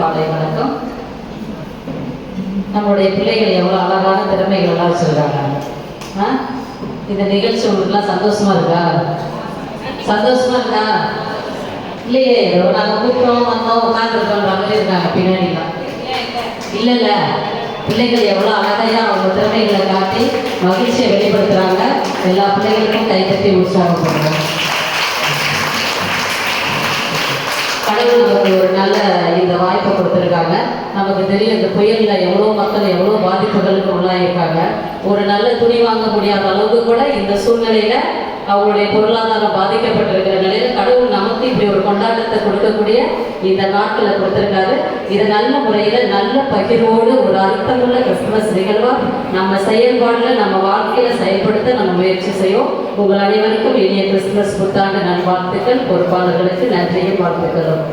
மாலை வணக்கம். நம்மளுடைய பிள்ளைகள் எவ்வளோ அழகான திறமைகள் எல்லாம் வச்சுருக்காங்க ஆ? இந்த நிகழ்ச்சி உங்களுக்குலாம் சந்தோஷமா இருக்கா? சந்தோஷமா இருக்கா? இல்லையே நாங்கள் கூப்பிட்டோம் வந்தோம் உட்காந்துருக்கோன்ற மாதிரி இருக்காங்க பின்னாடிலாம். இல்லை இல்லை. பிள்ளைகள் எவ்வளோ அழகையாக அவங்க திறமைகளை காட்டி மகிழ்ச்சியை வெளிப்படுத்துகிறாங்க எல்லா பிள்ளைகளுக்கும் கைத்தட்டி உற்சாகம் பண்ணுறோம் கடவுள் ஒரு நல்ல இந்த வாய்ப்பை கொடுத்துருக்காங்க நமக்கு தெரியும் இந்த புயலில் எவ்வளோ மக்கள் எவ்வளோ பாதிப்புகளுக்கு உள்ளாயிருக்காங்க. ஒரு நல்ல துணி வாங்க முடியாத அளவுக்கு கூட இந்த சூழ்நிலையில் அவங்களுடைய பொருளாதாரம் பாதிக்கப்பட்டிருக்கிற நிலையில் கடவுள் நமக்கு இப்படி ஒரு கொண்டாட்டத்தை கொடுக்கக்கூடிய இந்த நாட்களை கொடுத்துருக்காரு. இதை நல்ல முறையில் நல்ல பகிர்வோடு ஒரு அர்த்தமுள்ள கிறிஸ்துமஸ் நிகழ்வாக நம்ம செயல்பாடில் நம்ம வாழ்க்கையில் செயல்படுத்த நம்ம முயற்சி செய்வோம். உங்கள் அனைவருக்கும் இனிய கிறிஸ்துமஸ் புத்தாண்டு நல்வாழ்த்துக்கள். பொறுப்பாளர்களுக்கு நன்றியும் வாழ்த்துக்களும்.